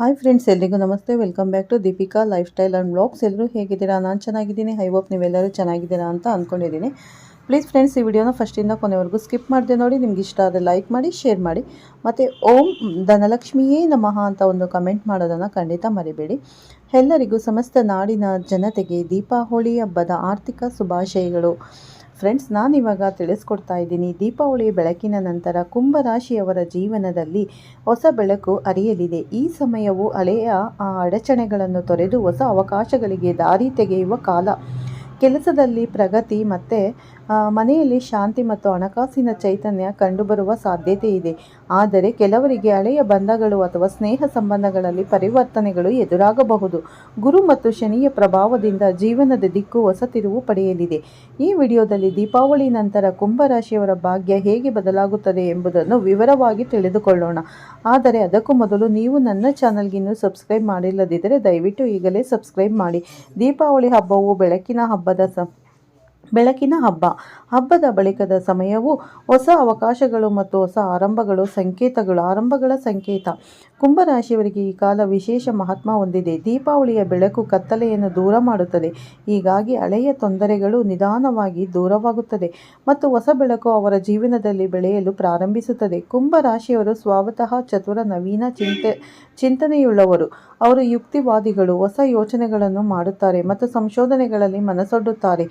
Hi friends ಎಲ್ರಿಗೂ ನಮಸ್ತೆ. Welcome back to Deepika lifestyle and blogs ಎಲ್ಲರೂ ಹೇಗಿದ್ದೀರಾ? ನಾನು ಚೆನ್ನಾಗಿದ್ದೀನಿ. ಹೈ ಹೋಪ್ ನೀವೆಲ್ಲರೂ ಚೆನ್ನಾಗಿದ್ದೀರಾ ಅಂತ ಅಂದ್ಕೊಂಡಿದ್ದೀನಿ ಪ್ಲೀಸ್ ಫ್ರೆಂಡ್ಸ್ ಈ ವಿಡಿಯೋನ ಫಸ್ಟಿಂದ ಕೊನೆವರೆಗೂ ಸ್ಕಿಪ್ ಮಾಡಿದೆ ನೋಡಿ. ನಿಮ್ಗೆ ಇಷ್ಟ ಆದರೆ ಲೈಕ್ ಮಾಡಿ ಶೇರ್ ಮಾಡಿ. ಮತ್ತು ಓಂ ಧನಲಕ್ಷ್ಮಿಯೇ ನಮಃ ಅಂತ ಒಂದು ಕಮೆಂಟ್ ಮಾಡೋದನ್ನು ಖಂಡಿತ ಮರಿಬೇಡಿ. ಎಲ್ಲರಿಗೂ ಸಮಸ್ತ ನಾಡಿನ ಜನತೆಗೆ ದೀಪಾವಳಿ ಹಬ್ಬದ ಆರ್ಥಿಕ ಶುಭಾಶಯಗಳು. ಫ್ರೆಂಡ್ಸ್ ನಾನಿವಾಗ ತಿಳಿಸ್ಕೊಡ್ತಾ ಇದ್ದೀನಿ, ದೀಪಾವಳಿ ಬೆಳಕಿನ ನಂತರ ಕುಂಭರಾಶಿಯವರ ಜೀವನದಲ್ಲಿ ಹೊಸ ಬೆಳಕು ಅರಿಯಲಿದೆ. ಈ ಸಮಯವು ಹಳೆಯ, ಆ ಅಡಚಣೆಗಳನ್ನು ತೊರೆದು ಹೊಸ ಅವಕಾಶಗಳಿಗೆ ದಾರಿ ತೆಗೆಯುವ ಕಾಲ. ಕೆಲಸದಲ್ಲಿ ಪ್ರಗತಿ ಮತ್ತು ಮನೆಯಲ್ಲಿ ಶಾಂತಿ ಮತ್ತು ಹಣಕಾಸಿನ ಚೈತನ್ಯ ಕಂಡುಬರುವ ಸಾಧ್ಯತೆ ಇದೆ ಆದರೆ ಕೆಲವರಿಗೆ ಹಳೆಯ ಬಂಧಗಳು ಅಥವಾ ಸ್ನೇಹ ಸಂಬಂಧಗಳಲ್ಲಿ ಪರಿವರ್ತನೆಗಳು ಎದುರಾಗಬಹುದು. ಗುರು ಮತ್ತು ಶನಿಯ ಪ್ರಭಾವದಿಂದ ಜೀವನದ ದಿಕ್ಕು ಹೊಸ ತಿರುವು ಪಡೆಯಲಿದೆ. ಈ ವಿಡಿಯೋದಲ್ಲಿ ದೀಪಾವಳಿ ನಂತರ ಕುಂಭರಾಶಿಯವರ ಭಾಗ್ಯ ಹೇಗೆ ಬದಲಾಗುತ್ತದೆ ಎಂಬುದನ್ನು ವಿವರವಾಗಿ ತಿಳಿದುಕೊಳ್ಳೋಣ. ಆದರೆ ಅದಕ್ಕೂ ಮೊದಲು ನೀವು ನನ್ನ ಚಾನಲ್ಗೆ ಇನ್ನೂ ಸಬ್ಸ್ಕ್ರೈಬ್ ಮಾಡಿಲ್ಲದಿದ್ದರೆ ದಯವಿಟ್ಟು ಈಗಲೇ ಸಬ್ಸ್ಕ್ರೈಬ್ ಮಾಡಿ. ದೀಪಾವಳಿ ಹಬ್ಬವು ಬೆಳಕಿನ ಹಬ್ಬದ ಬೆಳಕಿನ ಹಬ್ಬ. ಹಬ್ಬದ ಬಳಿಕದ ಸಮಯವು ಹೊಸ ಅವಕಾಶಗಳು ಮತ್ತು ಹೊಸ ಆರಂಭಗಳು, ಸಂಕೇತಗಳು, ಆರಂಭಗಳ ಸಂಕೇತ. ಕುಂಭರಾಶಿಯವರಿಗೆ ಈ ಕಾಲ ವಿಶೇಷ ಮಹತ್ವ ಹೊಂದಿದೆ. ದೀಪಾವಳಿಯ ಬೆಳಕು ಕತ್ತಲೆಯನ್ನು ದೂರ ಮಾಡುತ್ತದೆ. ಹೀಗಾಗಿ ಹಳೆಯ ತೊಂದರೆಗಳು ನಿಧಾನವಾಗಿ ದೂರವಾಗುತ್ತದೆ ಮತ್ತು ಹೊಸ ಬೆಳಕು ಅವರ ಜೀವನದಲ್ಲಿ ಬೆಳೆಯಲು ಪ್ರಾರಂಭಿಸುತ್ತದೆ. ಕುಂಭರಾಶಿಯವರು ಸ್ವಾವತಃ ಚತುರ ನವೀನ ಚಿಂತೆ, ಚಿಂತನೆಯುಳ್ಳವರು. ಅವರು ಯುಕ್ತಿವಾದಿಗಳು, ಹೊಸ ಯೋಚನೆಗಳನ್ನು ಮಾಡುತ್ತಾರೆ ಮತ್ತು ಸಂಶೋಧನೆಗಳಲ್ಲಿ ಮನಸೊಡ್ಡುತ್ತಾರೆ.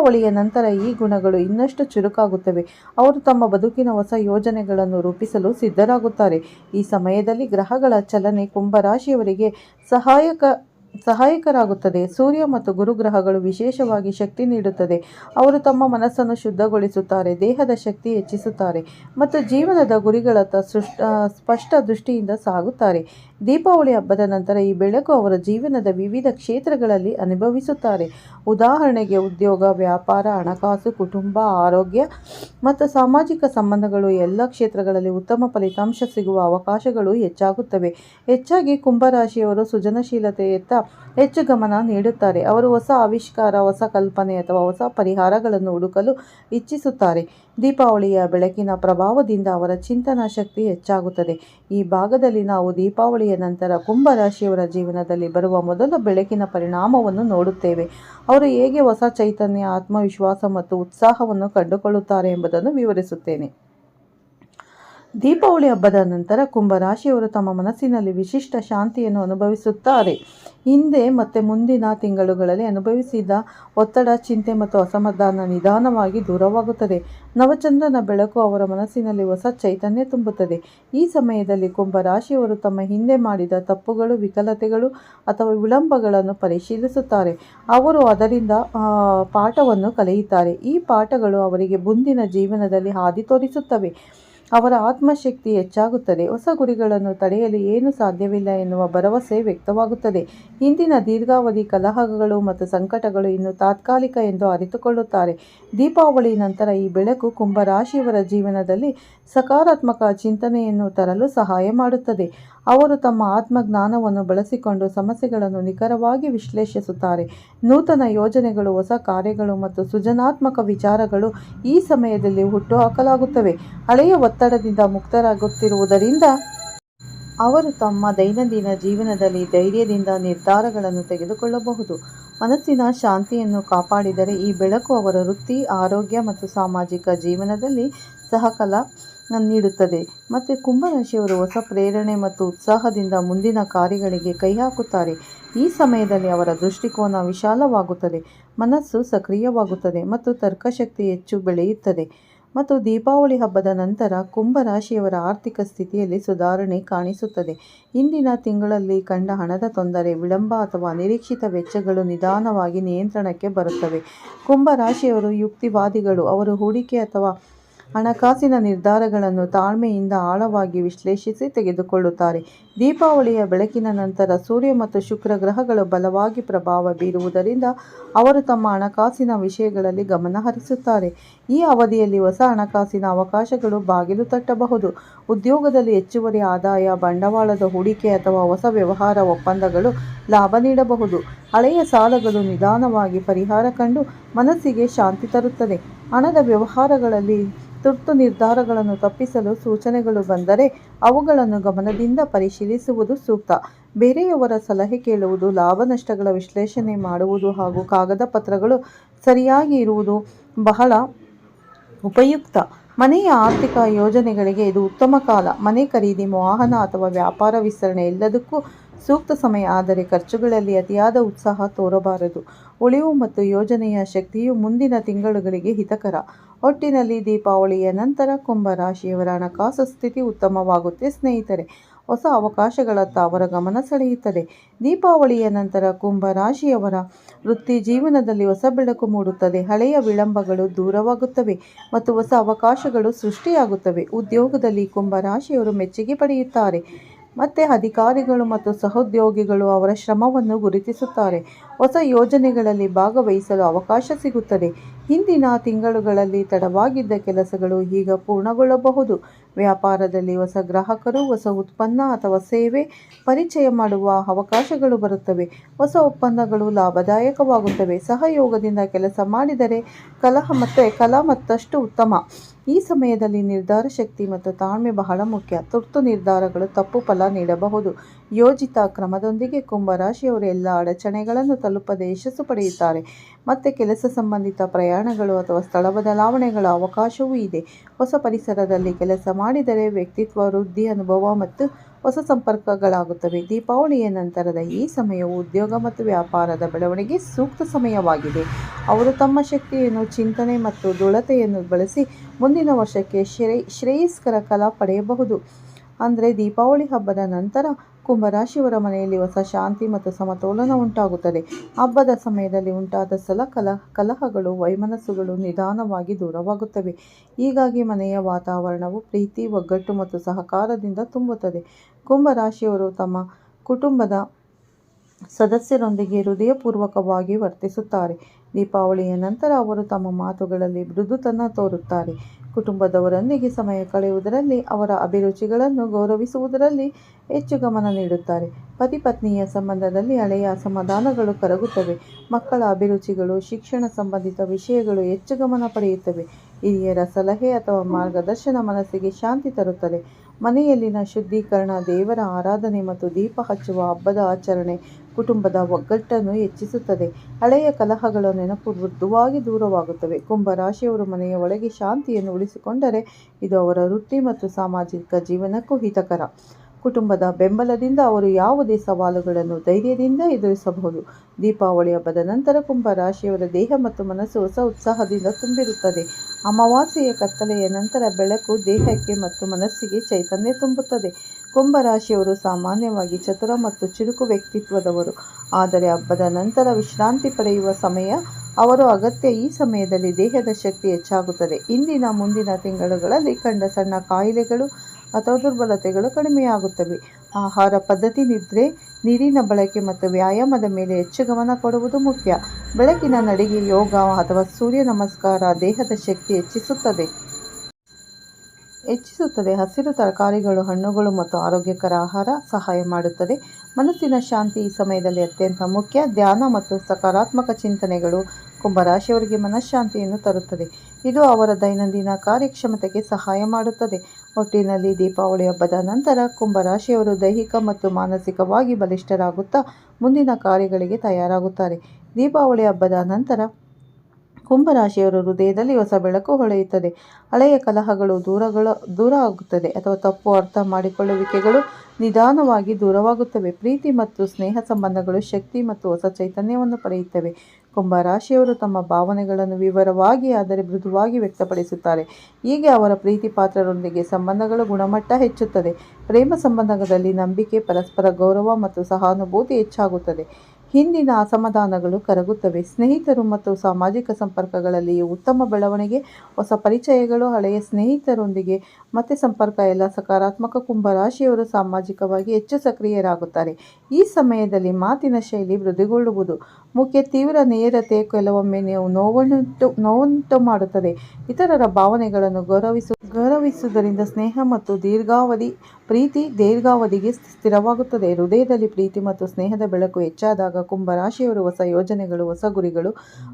ದೀಪಾವಳಿಯ ನಂತರ ಈ ಗುಣಗಳು ಇನ್ನಷ್ಟು ಚುರುಕಾಗುತ್ತವೆ. ಅವರು ತಮ್ಮ ಬದುಕಿನ ಹೊಸ ಯೋಜನೆಗಳನ್ನು ರೂಪಿಸಲು ಸಿದ್ಧರಾಗುತ್ತಾರೆ. ಈ ಸಮಯದಲ್ಲಿ ಗ್ರಹಗಳ ಚಲನೆ ಕುಂಭರಾಶಿಯವರಿಗೆ ಸಹಾಯಕ, ಸಹಾಯಕರಾಗುತ್ತದೆ. ಸೂರ್ಯ ಮತ್ತು ಗುರುಗ್ರಹಗಳು ವಿಶೇಷವಾಗಿ ಶಕ್ತಿ ನೀಡುತ್ತದೆ. ಅವರು ತಮ್ಮ ಮನಸ್ಸನ್ನು ಶುದ್ಧಗೊಳಿಸುತ್ತಾರೆ, ದೇಹದ ಶಕ್ತಿ ಹೆಚ್ಚಿಸುತ್ತಾರೆ ಮತ್ತು ಜೀವನದ ಗುರಿಗಳತ್ತ ಸೃಷ್ಟ, ಸ್ಪಷ್ಟ ದೃಷ್ಟಿಯಿಂದ ಸಾಗುತ್ತಾರೆ. ದೀಪಾವಳಿ ಹಬ್ಬದ ನಂತರ ಈ ಬೆಳಕು ಅವರ ಜೀವನದ ವಿವಿಧ ಕ್ಷೇತ್ರಗಳಲ್ಲಿ ಅನುಭವಿಸುತ್ತಾರೆ. ಉದಾಹರಣೆಗೆ ಉದ್ಯೋಗ, ವ್ಯಾಪಾರ, ಹಣಕಾಸು, ಕುಟುಂಬ, ಆರೋಗ್ಯ ಮತ್ತು ಸಾಮಾಜಿಕ ಸಂಬಂಧಗಳು ಎಲ್ಲ ಕ್ಷೇತ್ರಗಳಲ್ಲಿ ಉತ್ತಮ ಫಲಿತಾಂಶ ಸಿಗುವ ಅವಕಾಶಗಳು ಹೆಚ್ಚಾಗುತ್ತವೆ. ಹೆಚ್ಚಾಗಿ ಕುಂಭರಾಶಿಯವರು ಸೃಜನಶೀಲತೆಯತ್ತ ಹೆಚ್ಚು ಗಮನ ನೀಡುತ್ತಾರೆ. ಅವರು ಹೊಸ ಆವಿಷ್ಕಾರ, ಹೊಸ ಕಲ್ಪನೆ ಅಥವಾ ಹೊಸ ಪರಿಹಾರಗಳನ್ನು ಹುಡುಕಲು ಇಚ್ಛಿಸುತ್ತಾರೆ. ದೀಪಾವಳಿಯ ಬೆಳಕಿನ ಪ್ರಭಾವದಿಂದ ಅವರ ಚಿಂತನಾ ಶಕ್ತಿ ಹೆಚ್ಚಾಗುತ್ತದೆ. ಈ ಭಾಗದಲ್ಲಿ ನಾವು ದೀಪಾವಳಿಯ ನಂತರ ಕುಂಭರಾಶಿಯವರ ಜೀವನದಲ್ಲಿ ಬರುವ ಮೊದಲ ಬೆಳಕಿನ ಪರಿಣಾಮವನ್ನು ನೋಡುತ್ತೇವೆ. ಅವರು ಹೇಗೆ ಹೊಸ ಚೈತನ್ಯ, ಆತ್ಮವಿಶ್ವಾಸ ಮತ್ತು ಉತ್ಸಾಹವನ್ನು ಕಂಡುಕೊಳ್ಳುತ್ತಾರೆ ಎಂಬುದನ್ನು ವಿವರಿಸುತ್ತೇನೆ. ದೀಪಾವಳಿ ಹಬ್ಬದ ನಂತರ ಕುಂಭರಾಶಿಯವರು ತಮ್ಮ ಮನಸ್ಸಿನಲ್ಲಿ ವಿಶಿಷ್ಟ ಶಾಂತಿಯನ್ನು ಅನುಭವಿಸುತ್ತಾರೆ. ಹಿಂದೆ ಮತ್ತು ಮುಂದಿನ ತಿಂಗಳುಗಳಲ್ಲಿ ಅನುಭವಿಸಿದ ಒತ್ತಡ, ಚಿಂತೆ ಮತ್ತು ಅಸಮಾಧಾನ ನಿಧಾನವಾಗಿ ದೂರವಾಗುತ್ತದೆ. ನವಚಂದ್ರನ ಬೆಳಕು ಅವರ ಮನಸ್ಸಿನಲ್ಲಿ ಹೊಸ ಚೈತನ್ಯ ತುಂಬುತ್ತದೆ. ಈ ಸಮಯದಲ್ಲಿ ಕುಂಭರಾಶಿಯವರು ತಮ್ಮ ಹಿಂದೆ ಮಾಡಿದ ತಪ್ಪುಗಳು, ವಿಕಲತೆಗಳು ಅಥವಾ ವಿಳಂಬಗಳನ್ನು ಪರಿಶೀಲಿಸುತ್ತಾರೆ. ಅವರು ಅದರಿಂದ ಪಾಠವನ್ನು ಕಲಿಯುತ್ತಾರೆ. ಈ ಪಾಠಗಳು ಅವರಿಗೆ ಮುಂದಿನ ಜೀವನದಲ್ಲಿ ಹಾದಿ ತೋರಿಸುತ್ತವೆ. ಅವರ ಆತ್ಮಶಕ್ತಿ ಹೆಚ್ಚಾಗುತ್ತದೆ. ಹೊಸ ಗುರಿಗಳನ್ನು ತಡೆಯಲು ಏನು ಸಾಧ್ಯವಿಲ್ಲ ಎನ್ನುವ ಭರವಸೆ ವ್ಯಕ್ತವಾಗುತ್ತದೆ. ಇಂದಿನ ದೀರ್ಘಾವಧಿ ಕಲಹಗಳು ಮತ್ತು ಸಂಕಟಗಳು ಇನ್ನು ತಾತ್ಕಾಲಿಕ ಎಂದು ಅರಿತುಕೊಳ್ಳುತ್ತಾರೆ. ದೀಪಾವಳಿ ನಂತರ ಈ ಬೆಳಕು ಕುಂಭರಾಶಿಯವರ ಜೀವನದಲ್ಲಿ ಸಕಾರಾತ್ಮಕ ಚಿಂತನೆಯನ್ನು ತರಲು ಸಹಾಯ ಮಾಡುತ್ತದೆ. ಅವರು ತಮ್ಮ ಆತ್ಮಜ್ಞಾನವನ್ನು ಬಳಸಿಕೊಂಡು ಸಮಸ್ಯೆಗಳನ್ನು ನಿಖರವಾಗಿ ವಿಶ್ಲೇಷಿಸುತ್ತಾರೆ. ನೂತನ ಯೋಜನೆಗಳು, ಹೊಸ ಕಾರ್ಯಗಳು ಮತ್ತು ಸೃಜನಾತ್ಮಕ ವಿಚಾರಗಳು ಈ ಸಮಯದಲ್ಲಿ ಹುಟ್ಟುಹಾಕಲಾಗುತ್ತವೆ. ಹಳೆಯ ಒತ್ತಡದಿಂದ ಮುಕ್ತರಾಗುತ್ತಿರುವುದರಿಂದ ಅವರು ತಮ್ಮ ದೈನಂದಿನ ಜೀವನದಲ್ಲಿ ಧೈರ್ಯದಿಂದ ನಿರ್ಧಾರಗಳನ್ನು ತೆಗೆದುಕೊಳ್ಳಬಹುದು. ಮನಸ್ಸಿನ ಶಾಂತಿಯನ್ನು ಕಾಪಾಡಿದರೆ ಈ ಬೆಳಕು ಅವರ ವೃತ್ತಿ, ಆರೋಗ್ಯ ಮತ್ತು ಸಾಮಾಜಿಕ ಜೀವನದಲ್ಲಿ ಸಹಕಲ ನೀಡುತ್ತದೆ ಮತ್ತು ಕುಂಭರಾಶಿಯವರು ಹೊಸ ಪ್ರೇರಣೆ ಮತ್ತು ಉತ್ಸಾಹದಿಂದ ಮುಂದಿನ ಕಾರ್ಯಗಳಿಗೆ ಕೈ ಹಾಕುತ್ತಾರೆ. ಈ ಸಮಯದಲ್ಲಿ ಅವರ ದೃಷ್ಟಿಕೋನ ವಿಶಾಲವಾಗುತ್ತದೆ. ಮನಸ್ಸು ಸಕ್ರಿಯವಾಗುತ್ತದೆ ಮತ್ತು ತರ್ಕಶಕ್ತಿ ಹೆಚ್ಚು ಬೆಳೆಯುತ್ತದೆ. ಮತ್ತು ದೀಪಾವಳಿ ಹಬ್ಬದ ನಂತರ ಕುಂಭರಾಶಿಯವರ ಆರ್ಥಿಕ ಸ್ಥಿತಿಯಲ್ಲಿ ಸುಧಾರಣೆ ಕಾಣಿಸುತ್ತದೆ. ಇಂದಿನ ತಿಂಗಳಲ್ಲಿ ಕಂಡ ಹಣದ ತೊಂದರೆ, ವಿಳಂಬ ಅಥವಾ ನಿರೀಕ್ಷಿತ ವೆಚ್ಚಗಳು ನಿಧಾನವಾಗಿ ನಿಯಂತ್ರಣಕ್ಕೆ ಬರುತ್ತವೆ. ಕುಂಭರಾಶಿಯವರು ಯುಕ್ತಿವಾದಿಗಳು. ಅವರು ಹೂಡಿಕೆ ಅಥವಾ ಹಣಕಾಸಿನ ನಿರ್ಧಾರಗಳನ್ನು ತಾಳ್ಮೆಯಿಂದ ಆಳವಾಗಿ ವಿಶ್ಲೇಷಿಸಿ ತೆಗೆದುಕೊಳ್ಳುತ್ತಾರೆ. ದೀಪಾವಳಿಯ ಬೆಳಕಿನ ನಂತರ ಸೂರ್ಯ ಮತ್ತು ಶುಕ್ರ ಗ್ರಹಗಳು ಬಲವಾಗಿ ಪ್ರಭಾವ ಬೀರುವುದರಿಂದ ಅವರು ತಮ್ಮ ಹಣಕಾಸಿನ ವಿಷಯಗಳಲ್ಲಿ ಗಮನ ಹರಿಸುತ್ತಾರೆ. ಈ ಅವಧಿಯಲ್ಲಿ ಹೊಸ ಹಣಕಾಸಿನ ಅವಕಾಶಗಳು ಬಾಗಿಲು ತಟ್ಟಬಹುದು. ಉದ್ಯೋಗದಲ್ಲಿ ಹೆಚ್ಚುವರಿ ಆದಾಯ, ಬಂಡವಾಳದ ಹೂಡಿಕೆ ಅಥವಾ ಹೊಸ ವ್ಯವಹಾರ ಒಪ್ಪಂದಗಳು ಲಾಭ ನೀಡಬಹುದು. ಹಳೆಯ ಸಾಲಗಳು ನಿಧಾನವಾಗಿ ಪರಿಹಾರ ಕಂಡು ಮನಸ್ಸಿಗೆ ಶಾಂತಿ ತರುತ್ತದೆ. ಹಣದ ವ್ಯವಹಾರಗಳಲ್ಲಿ ತುರ್ತು ನಿರ್ಧಾರಗಳನ್ನು ತಪ್ಪಿಸಲು ಸೂಚನೆಗಳು ಬಂದರೆ ಅವುಗಳನ್ನು ಗಮನದಿಂದ ಪರಿಶೀಲಿಸುವುದು ಸೂಕ್ತ. ಬೇರೆಯವರ ಸಲಹೆ ಕೇಳುವುದು, ಲಾಭ ನಷ್ಟಗಳ ವಿಶ್ಲೇಷಣೆ ಮಾಡುವುದು ಹಾಗೂ ಕಾಗದ ಪತ್ರಗಳು ಸರಿಯಾಗಿ ಇರುವುದು ಬಹಳ ಉಪಯುಕ್ತ. ಮನೆಯ ಆರ್ಥಿಕ ಯೋಜನೆಗಳಿಗೆ ಇದು ಉತ್ತಮ ಕಾಲ. ಮನೆ ಖರೀದಿ, ವಾಹನ ಅಥವಾ ವ್ಯಾಪಾರ ವಿಸ್ತರಣೆ ಎಲ್ಲದಕ್ಕೂ ಸೂಕ್ತ ಸಮಯ ಆದರೆ ಖರ್ಚುಗಳಲ್ಲಿ ಅತಿಯಾದ ಉತ್ಸಾಹ ತೋರಬಾರದು. ಉಳಿವು ಮತ್ತು ಯೋಜನೆಯ ಶಕ್ತಿಯು ಮುಂದಿನ ತಿಂಗಳುಗಳಿಗೆ ಹಿತಕರ. ಒಟ್ಟಿನಲ್ಲಿ ದೀಪಾವಳಿಯ ನಂತರ ಕುಂಭ ರಾಶಿಯವರ ಹಣಕಾಸು ಸ್ಥಿತಿ ಉತ್ತಮವಾಗುತ್ತೆ ಸ್ನೇಹಿತರೆ. ಹೊಸ ಅವಕಾಶಗಳತ್ತ ಅವರ ಗಮನ ಸೆಳೆಯುತ್ತದೆ. ದೀಪಾವಳಿಯ ನಂತರ ಕುಂಭ ರಾಶಿಯವರ ವೃತ್ತಿ ಜೀವನದಲ್ಲಿ ಹೊಸ ಬೆಳಕು ಮೂಡುತ್ತದೆ. ಹಳೆಯ ವಿಳಂಬಗಳು ದೂರವಾಗುತ್ತವೆ ಮತ್ತು ಹೊಸ ಅವಕಾಶಗಳು ಸೃಷ್ಟಿಯಾಗುತ್ತವೆ. ಉದ್ಯೋಗದಲ್ಲಿ ಕುಂಭರಾಶಿಯವರು ಮೆಚ್ಚುಗೆ ಪಡೆಯುತ್ತಾರೆ. ಮತ್ತು ಅಧಿಕಾರಿಗಳು ಮತ್ತು ಸಹೋದ್ಯೋಗಿಗಳು ಅವರ ಶ್ರಮವನ್ನು ಗುರುತಿಸುತ್ತಾರೆ. ಹೊಸ ಯೋಜನೆಗಳಲ್ಲಿ ಭಾಗವಹಿಸಲು ಅವಕಾಶ ಸಿಗುತ್ತದೆ. ಹಿಂದಿನ ತಿಂಗಳುಗಳಲ್ಲಿ ತಡವಾಗಿದ್ದ ಕೆಲಸಗಳು ಈಗ ಪೂರ್ಣಗೊಳ್ಳಬಹುದು. ವ್ಯಾಪಾರದಲ್ಲಿ ಹೊಸ ಗ್ರಾಹಕರು, ಹೊಸ ಉತ್ಪನ್ನ ಅಥವಾ ಸೇವೆ ಪರಿಚಯ ಮಾಡುವ ಅವಕಾಶಗಳು ಬರುತ್ತವೆ. ಹೊಸ ಒಪ್ಪಂದಗಳು ಲಾಭದಾಯಕವಾಗುತ್ತವೆ. ಸಹಯೋಗದಿಂದ ಕೆಲಸ ಮಾಡಿದರೆ ಕಲಹ ಮತ್ತು ಕಲಾ ಮತ್ತಷ್ಟು ಉತ್ತಮ. ಈ ಸಮಯದಲ್ಲಿ ನಿರ್ಧಾರ ಶಕ್ತಿ ಮತ್ತು ತಾಳ್ಮೆ ಬಹಳ ಮುಖ್ಯ. ತುರ್ತು ನಿರ್ಧಾರಗಳು ತಪ್ಪು ಫಲ ನೀಡಬಹುದು. ಯೋಜಿತ ಕ್ರಮದೊಂದಿಗೆ ಕುಂಭರಾಶಿಯವರು ಎಲ್ಲ ಅಡಚಣೆಗಳನ್ನು ತಲುಪದೆ ಯಶಸ್ಸು ಪಡೆಯುತ್ತಾರೆ. ಮತ್ತು ಕೆಲಸ ಸಂಬಂಧಿತ ಪ್ರಯಾಣಗಳು ಅಥವಾ ಸ್ಥಳ ಬದಲಾವಣೆಗಳ ಅವಕಾಶವೂ ಇದೆ. ಹೊಸ ಪರಿಸರದಲ್ಲಿ ಕೆಲಸ ಮಾಡಿದರೆ ವ್ಯಕ್ತಿತ್ವ, ವೃದ್ಧಿ, ಅನುಭವ ಮತ್ತು ಹೊಸ ಸಂಪರ್ಕಗಳಾಗುತ್ತವೆ. ದೀಪಾವಳಿಯ ನಂತರದ ಈ ಸಮಯವು ಉದ್ಯೋಗ ಮತ್ತು ವ್ಯಾಪಾರದ ಬೆಳವಣಿಗೆ ಸೂಕ್ತ ಸಮಯವಾಗಿದೆ. ಅವರು ತಮ್ಮ ಶಕ್ತಿಯನ್ನು, ಚಿಂತನೆ ಮತ್ತು ದೃಢತೆಯನ್ನು ಬಳಸಿ ಮುಂದಿನ ವರ್ಷಕ್ಕೆ ಶ್ರೇ, ಶ್ರೇಯಸ್ಕರ ಕಲಾ ಪಡೆಯಬಹುದು. ಅಂದರೆ ದೀಪಾವಳಿ ಹಬ್ಬದ ನಂತರ ಕುಂಭರಾಶಿಯವರ ಮನೆಯಲ್ಲಿ ಹೊಸ ಶಾಂತಿ ಮತ್ತು ಸಮತೋಲನ ಉಂಟಾಗುತ್ತದೆ. ಹಬ್ಬದ ಸಮಯದಲ್ಲಿ ಉಂಟಾದ ಸಲ ಕಲ ಕಲಹಗಳು, ವೈಮನಸ್ಸುಗಳು ನಿಧಾನವಾಗಿ ದೂರವಾಗುತ್ತವೆ. ಹೀಗಾಗಿ ಮನೆಯ ವಾತಾವರಣವು ಪ್ರೀತಿ, ಒಗ್ಗಟ್ಟು ಮತ್ತು ಸಹಕಾರದಿಂದ ತುಂಬುತ್ತದೆ. ಕುಂಭರಾಶಿಯವರು ತಮ್ಮ ಕುಟುಂಬದ ಸದಸ್ಯರೊಂದಿಗೆ ಹೃದಯಪೂರ್ವಕವಾಗಿ ವರ್ತಿಸುತ್ತಾರೆ. ದೀಪಾವಳಿಯ ನಂತರ ಅವರು ತಮ್ಮ ಮಾತುಗಳಲ್ಲಿ ಮೃದುತನ ತೋರುತ್ತಾರೆ. ಕುಟುಂಬದವರೊಂದಿಗೆ ಸಮಯ ಕಳೆಯುವುದರಲ್ಲಿ ಅವರ ಅಭಿರುಚಿಗಳನ್ನು ಗೌರವಿಸುವುದರಲ್ಲಿ ಹೆಚ್ಚು ಗಮನ ನೀಡುತ್ತಾರೆ. ಪತಿ ಪತ್ನಿಯ ಸಂಬಂಧದಲ್ಲಿ ಹಳೆಯ ಅಸಮಾಧಾನಗಳು ಕರಗುತ್ತವೆ. ಮಕ್ಕಳ ಅಭಿರುಚಿಗಳು, ಶಿಕ್ಷಣ ಸಂಬಂಧಿತ ವಿಷಯಗಳು ಹೆಚ್ಚು ಗಮನ ಪಡೆಯುತ್ತವೆ. ಹಿರಿಯರ ಸಲಹೆ ಅಥವಾ ಮಾರ್ಗದರ್ಶನ ಮನಸ್ಸಿಗೆ ಶಾಂತಿ ತರುತ್ತದೆ. ಮನೆಯಲ್ಲಿನ ಶುದ್ಧೀಕರಣ, ದೇವರ ಆರಾಧನೆ ಮತ್ತು ದೀಪ ಹಚ್ಚುವ ಹಬ್ಬದ ಆಚರಣೆ ಕುಟುಂಬದ ಒಗ್ಗಟ್ಟನ್ನು ಹೆಚ್ಚಿಸುತ್ತದೆ. ಹಳೆಯ ಕಲಹಗಳ ನೆನಪು ಮೃದುವಾಗಿ ದೂರವಾಗುತ್ತವೆ. ಕುಂಭ ರಾಶಿಯವರು ಮನೆಯ ಒಳಗೆ ಶಾಂತಿಯನ್ನು ಉಳಿಸಿಕೊಂಡರೆ ಇದು ಅವರ ವೃತ್ತಿ ಮತ್ತು ಸಾಮಾಜಿಕ ಜೀವನಕ್ಕೂ ಹಿತಕರ. ಕುಟುಂಬದ ಬೆಂಬಲದಿಂದ ಅವರು ಯಾವುದೇ ಸವಾಲುಗಳನ್ನು ಧೈರ್ಯದಿಂದ ಎದುರಿಸಬಹುದು. ದೀಪಾವಳಿ ಹಬ್ಬದ ನಂತರ ಕುಂಭ ರಾಶಿಯವರ ದೇಹ ಮತ್ತು ಮನಸ್ಸು ಹೊಸ ಉತ್ಸಾಹದಿಂದ ತುಂಬಿರುತ್ತದೆ. ಅಮಾವಾಸ್ಯೆಯ ಕತ್ತಲೆಯ ನಂತರ ಬೆಳಕು ದೇಹಕ್ಕೆ ಮತ್ತು ಮನಸ್ಸಿಗೆ ಚೈತನ್ಯ ತುಂಬುತ್ತದೆ. ಕುಂಭ ರಾಶಿಯವರು ಸಾಮಾನ್ಯವಾಗಿ ಚತುರ ಮತ್ತು ಚುರುಕು ವ್ಯಕ್ತಿತ್ವದವರು. ಆದರೆ ಹಬ್ಬದ ನಂತರ ವಿಶ್ರಾಂತಿ ಪಡೆಯುವ ಸಮಯ, ಅವರು ಅಗತ್ಯ ಈ ಸಮಯದಲ್ಲಿ ದೇಹದ ಶಕ್ತಿ ಹೆಚ್ಚಾಗುತ್ತದೆ. ಇಂದಿನ ಮುಂದಿನ ತಿಂಗಳುಗಳಲ್ಲಿ ಕಂಡ ಸಣ್ಣ ಕಾಯಿಲೆಗಳು ಅಥವಾ ದುರ್ಬಲತೆಗಳು ಕಡಿಮೆಯಾಗುತ್ತವೆ. ಆಹಾರ ಪದ್ಧತಿ, ನಿದ್ರೆ, ನೀರಿನ ಬಳಕೆ ಮತ್ತು ವ್ಯಾಯಾಮದ ಮೇಲೆ ಹೆಚ್ಚು ಗಮನ ಕೊಡುವುದು ಮುಖ್ಯ. ಬೆಳಕಿನ ನಡಿಗೆ ಯೋಗ ಅಥವಾ ಸೂರ್ಯ ನಮಸ್ಕಾರ ದೇಹದ ಶಕ್ತಿ ಹೆಚ್ಚಿಸುತ್ತದೆ. ಹೆಚ್ಚಿಸುತ್ತದೆ. ಹಸಿರು ತರಕಾರಿಗಳು, ಹಣ್ಣುಗಳು ಮತ್ತು ಆರೋಗ್ಯಕರ ಆಹಾರ ಸಹಾಯ ಮಾಡುತ್ತದೆ. ಮನಸ್ಸಿನ ಶಾಂತಿ ಈ ಸಮಯದಲ್ಲಿ ಅತ್ಯಂತ ಮುಖ್ಯ. ಧ್ಯಾನ ಮತ್ತು ಸಕಾರಾತ್ಮಕ ಚಿಂತನೆಗಳು ಕುಂಭರಾಶಿಯವರಿಗೆ ಮನಃಶಾಂತಿಯನ್ನು ತರುತ್ತದೆ. ಇದು ಅವರ ದೈನಂದಿನ ಕಾರ್ಯಕ್ಷಮತೆಗೆ ಸಹಾಯ ಮಾಡುತ್ತದೆ. ಒಟ್ಟಿನಲ್ಲಿ ದೀಪಾವಳಿ ಹಬ್ಬದ ನಂತರ ಕುಂಭರಾಶಿಯವರು ದೈಹಿಕ ಮತ್ತು ಮಾನಸಿಕವಾಗಿ ಬಲಿಷ್ಠರಾಗುತ್ತಾ ಮುಂದಿನ ಕಾರ್ಯಗಳಿಗೆ ತಯಾರಾಗುತ್ತಾರೆ. ದೀಪಾವಳಿ ಹಬ್ಬದ ನಂತರ ಕುಂಭರಾಶಿಯವರ ಹೃದಯದಲ್ಲಿ ಹೊಸ ಬೆಳಕು ಹೊಳೆಯುತ್ತದೆ. ಹಳೆಯ ಕಲಹಗಳು ದೂರಗಳು, ದೂರ ಆಗುತ್ತದೆ. ಅಥವಾ ತಪ್ಪು ಅರ್ಥ ಮಾಡಿಕೊಳ್ಳುವಿಕೆಗಳು ನಿಧಾನವಾಗಿ ದೂರವಾಗುತ್ತವೆ. ಪ್ರೀತಿ ಮತ್ತು ಸ್ನೇಹ ಸಂಬಂಧಗಳು ಶಕ್ತಿ ಮತ್ತು ಹೊಸ ಚೈತನ್ಯವನ್ನು ಪಡೆಯುತ್ತವೆ. ಕುಂಭರಾಶಿಯವರು ತಮ್ಮ ಭಾವನೆಗಳನ್ನು ವಿವರವಾಗಿ ಆದರೆ ಮೃದುವಾಗಿ ವ್ಯಕ್ತಪಡಿಸುತ್ತಾರೆ. ಹೀಗೆ ಅವರ ಪ್ರೀತಿ ಪಾತ್ರರೊಂದಿಗೆ ಸಂಬಂಧಗಳ ಗುಣಮಟ್ಟ ಹೆಚ್ಚುತ್ತದೆ. ಪ್ರೇಮ ಸಂಬಂಧದಲ್ಲಿ ನಂಬಿಕೆ, ಪರಸ್ಪರ ಗೌರವ ಮತ್ತು ಸಹಾನುಭೂತಿ ಹೆಚ್ಚಾಗುತ್ತದೆ. ಹಿಂದಿನ ಅಸಮಾಧಾನಗಳು ಕರಗುತ್ತವೆ. ಸ್ನೇಹಿತರು ಮತ್ತು ಸಾಮಾಜಿಕ ಸಂಪರ್ಕಗಳಲ್ಲಿ ಉತ್ತಮ ಬೆಳವಣಿಗೆ, ಹೊಸ ಪರಿಚಯಗಳು, ಹಳೆಯ ಸ್ನೇಹಿತರೊಂದಿಗೆ ಮತ್ತೆ ಸಂಪರ್ಕ, ಎಲ್ಲ ಸಕಾರಾತ್ಮಕ ಕುಂಭರಾಶಿಯವರು ಸಾಮಾಜಿಕವಾಗಿ ಹೆಚ್ಚು ಸಕ್ರಿಯರಾಗುತ್ತಾರೆ. ಈ ಸಮಯದಲ್ಲಿ ಮಾತಿನ ಶೈಲಿ ಮೃದುಗೊಳ್ಳುವುದು ಮುಖ್ಯ ತೀವ್ರ ನೇರತೆ ಕೆಲವೊಮ್ಮೆ ನೀವು ನೋವುಂಟು ನೋವುಂಟು ಮಾಡುತ್ತದೆ. ಇತರರ ಭಾವನೆಗಳನ್ನು ಗೌರವಿಸು, ಗೌರವಿಸುವುದರಿಂದ ಸ್ನೇಹ ಮತ್ತು ದೀರ್ಘಾವಧಿ, ಪ್ರೀತಿ ದೀರ್ಘಾವಧಿಗೆ ಸ್ಥಿರವಾಗುತ್ತದೆ. ಹೃದಯದಲ್ಲಿ ಪ್ರೀತಿ ಮತ್ತು ಸ್ನೇಹದ ಬೆಳಕು ಹೆಚ್ಚಾದಾಗ ಕುಂಭರಾಶಿಯವರು ಹೊಸ ಯೋಜನೆಗಳು, ಹೊಸ ಗುರಿಗಳು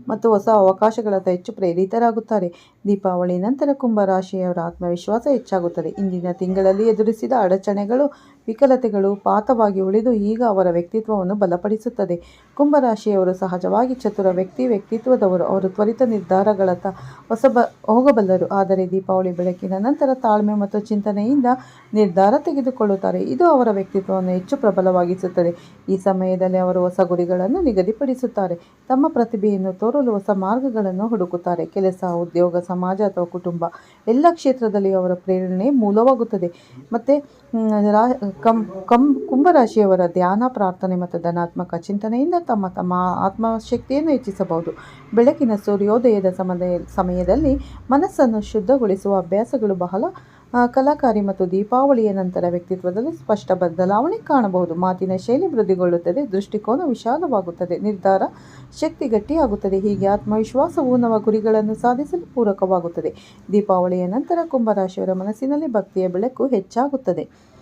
ಮತ್ತು ಹೊಸ ಅವಕಾಶಗಳತ್ತ ಹೆಚ್ಚು ಪ್ರೇರಿತರಾಗುತ್ತಾರೆ. ದೀಪಾವಳಿ ನಂತರ ಕುಂಭರಾಶಿಯವರ ಆತ್ಮವಿಶ್ವಾಸ ಹೆಚ್ಚಾಗುತ್ತದೆ. ಇಂದಿನ ತಿಂಗಳಲ್ಲಿ ಎದುರಿಸಿದ ಅಡಚಣೆಗಳು ವಿಕಲತೆಗಳು ಪಾತವಾಗಿ ಉಳಿದು ಈಗ ಅವರ ವ್ಯಕ್ತಿತ್ವವನ್ನು ಬಲಪಡಿಸುತ್ತದೆ. ಕುಂಭರಾಶಿಯವರು ಸಹಜವಾಗಿ ಚತುರ ವ್ಯಕ್ತಿ ವ್ಯಕ್ತಿತ್ವದವರು. ಅವರು ತ್ವರಿತ ನಿರ್ಧಾರಗಳತ್ತ ಹೊಸಬ ಹೋಗಬಲ್ಲರು. ಆದರೆ ದೀಪಾವಳಿ ಬೆಳಕಿನ ನಂತರ ತಾಳ್ಮೆ ಮತ್ತು ಚಿಂತನೆಯಿಂದ ನಿರ್ಧಾರ ತೆಗೆದುಕೊಳ್ಳುತ್ತಾರೆ. ಇದು ಅವರ ವ್ಯಕ್ತಿತ್ವವನ್ನು ಹೆಚ್ಚು ಪ್ರಬಲವಾಗಿಸುತ್ತದೆ. ಈ ಸಮಯದಲ್ಲಿ ಅವರು ಹೊಸ ಗುರಿಗಳನ್ನು ನಿಗದಿಪಡಿಸುತ್ತಾರೆ. ತಮ್ಮ ಪ್ರತಿಭೆಯನ್ನು ತೋರಲು ಹೊಸ ಮಾರ್ಗಗಳನ್ನು ಹುಡುಕುತ್ತಾರೆ. ಕೆಲಸ, ಉದ್ಯೋಗ, ಸಮಾಜ ಅಥವಾ ಕುಟುಂಬ, ಎಲ್ಲ ಕ್ಷೇತ್ರದಲ್ಲಿ ಅವರ ಪ್ರೇರಣೆ ಮೂಲವಾಗುತ್ತದೆ. ಮತ್ತು ಕಂ ಕಂ, ಕುಂಭರಾಶಿಯವರ ಧ್ಯಾನ, ಪ್ರಾರ್ಥನೆ ಮತ್ತು ಧನಾತ್ಮಕ ಚಿಂತನೆಯಿಂದ ತಮ್ಮ ತಮ್ಮ ಆತ್ಮಶಕ್ತಿಯನ್ನು ಹೆಚ್ಚಿಸಬಹುದು. ಬೆಳಕಿನ ಸೂರ್ಯೋದಯದ ಸಮಯ ಸಮಯದಲ್ಲಿ ಮನಸ್ಸನ್ನು ಶುದ್ಧಗೊಳಿಸುವ ಅಭ್ಯಾಸಗಳು ಬಹಳ ಕಲಾಕಾರಿ ಮತ್ತು ದೀಪಾವಳಿಯ ನಂತರ ವ್ಯಕ್ತಿತ್ವದಲ್ಲಿ ಸ್ಪಷ್ಟ ಬದಲಾವಣೆ ಕಾಣಬಹುದು. ಮಾತಿನ ಶೈಲಿ ವೃದ್ಧಿಗೊಳ್ಳುತ್ತದೆ, ದೃಷ್ಟಿಕೋನ ವಿಶಾಲವಾಗುತ್ತದೆ, ನಿರ್ಧಾರ ಶಕ್ತಿ ಗಟ್ಟಿಯಾಗುತ್ತದೆ, ಹೀಗೆ ಆತ್ಮವಿಶ್ವಾಸವು ನವ ಗುರಿಗಳನ್ನು ಸಾಧಿಸಲು ಪೂರಕವಾಗುತ್ತದೆ. ದೀಪಾವಳಿಯ ನಂತರ ಕುಂಭರಾಶಿಯವರ ಮನಸ್ಸಿನಲ್ಲಿ ಭಕ್ತಿಯ ಬೆಳಕು ಹೆಚ್ಚಾಗುತ್ತದೆ.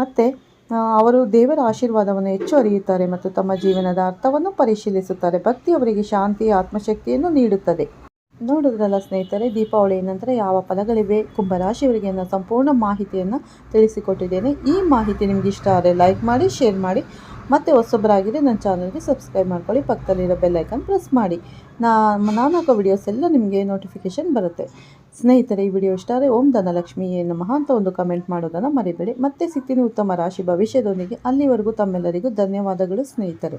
ಮತ್ತು ಅವರು ದೇವರ ಆಶೀರ್ವಾದವನ್ನು ಹೆಚ್ಚು ಅರಿಯುತ್ತಾರೆ ಮತ್ತು ತಮ್ಮ ಜೀವನದ ಅರ್ಥವನ್ನು ಪರಿಶೀಲಿಸುತ್ತಾರೆ. ಭಕ್ತಿ ಅವರಿಗೆ ಶಾಂತಿ, ಆತ್ಮಶಕ್ತಿಯನ್ನು ನೀಡುತ್ತದೆ. ನೋಡಿದ್ರಲ್ಲ ಸ್ನೇಹಿತರೆ ದೀಪಾವಳಿ ನಂತರ ಯಾವ ಫಲಗಳಿವೆ? ಕುಂಭರಾಶಿಯವರಿಗೆ ಅನ್ನೋ ಸಂಪೂರ್ಣ ಮಾಹಿತಿಯನ್ನು ತಿಳಿಸಿಕೊಟ್ಟಿದ್ದೇನೆ. ಈ ಮಾಹಿತಿ ನಿಮ್ಗೆ ಇಷ್ಟ ಆದರೆ ಲೈಕ್ ಮಾಡಿ ಶೇರ್ ಮಾಡಿ, ಮತ್ತು ಹೊಸೊಬ್ಬರಾಗಿದೆ ನನ್ನ ಚಾನಲ್ಗೆ ಸಬ್ಸ್ಕ್ರೈಬ್ ಮಾಡ್ಕೊಳ್ಳಿ. ಪಕ್ಕದಲ್ಲಿರೋ ಬೆಲ್ಲೈಕನ್ ಪ್ರೆಸ್ ಮಾಡಿ. ನಾ ನಾನು ಹಾಕೋ ವಿಡಿಯೋಸ್ ಎಲ್ಲ ನಿಮಗೆ ನೋಟಿಫಿಕೇಷನ್ ಬರುತ್ತೆ. ಸ್ನೇಹಿತರೆ, ಈ ವಿಡಿಯೋ ಇಷ್ಟ ಆದರೆ ಓಂ ಧನಲಕ್ಷ್ಮಿ ನಮಃ ಅಂತ ಒಂದು ಕಮೆಂಟ್ ಮಾಡೋದನ್ನು ಮರಿಬೇಡಿ. ಮತ್ತೆ ಸಿಗ್ತೀನಿ ಉತ್ತಮ ರಾಶಿ ಭವಿಷ್ಯದೊಂದಿಗೆ. ಅಲ್ಲಿವರೆಗೂ ತಮ್ಮೆಲ್ಲರಿಗೂ ಧನ್ಯವಾದಗಳು ಸ್ನೇಹಿತರೆ.